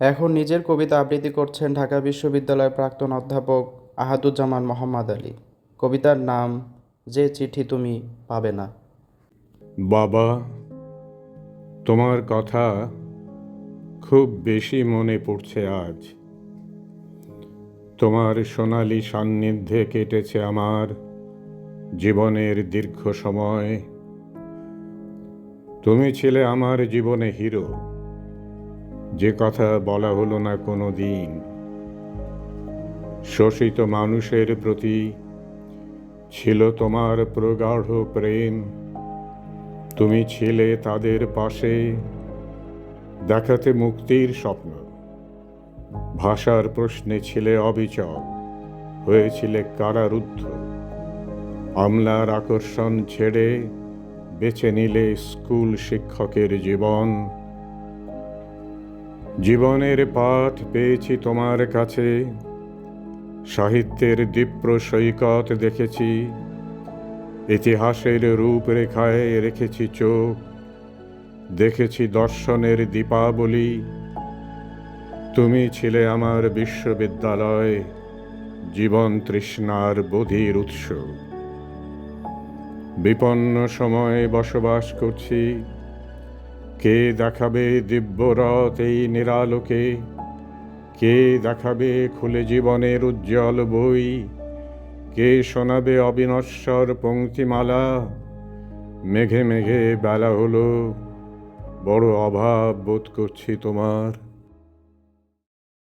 এখন নিজের কবিতা আবৃত্তি করছেন ঢাকা বিশ্ববিদ্যালয়ের প্রাক্তন অধ্যাপক আহাদুজ্জামান মোহাম্মদ আলী। কবিতার নাম, যে চিঠি তুমি পাবে না। বাবা, তোমার কথা খুব বেশি মনে পড়ছে আজ। তোমার সোনালি সান্নিধ্যে কেটেছে আমার জীবনের দীর্ঘ সময়। তুমি ছিলে আমার জীবনে হিরো। যে কথা বলা হলো না কোনো দিন। শোষিত মানুষের প্রতি ছিল তোমার প্রগাঢ় প্রেম। তুমি ছিলে তাদের পাশে দেখাতে মুক্তির স্বপ্ন। ভাষার প্রশ্নে ছিলে অবিচল, হয়েছিলে কারারুদ্ধ। আমলার আকর্ষণ ছেড়ে বেছে নিলে স্কুল শিক্ষকের জীবন। জীবনের পাঠ পেয়েছি তোমার কাছে, সাহিত্যের দীপ্র সৈকত দেখেছি, ইতিহাসের রূপরেখায় রেখেছি চোখ, দেখেছি দর্শনের দীপাবলি। তুমি ছিলে আমার বিশ্ববিদ্যালয়, জীবন তৃষ্ণার বোধির উৎস। বিপন্ন সময়ে বসবাস করছি কে দেখাবে দিব্যরথ এই নিরালোকে? কে দেখাবে খুলে জীবনের উজ্জ্বল বই? কে শোনাবে অবিনশ্বর পঙ্ক্তিমালা? মেঘে মেঘে বেলা হলো, বড় অভাব বোধ করছি তোমার।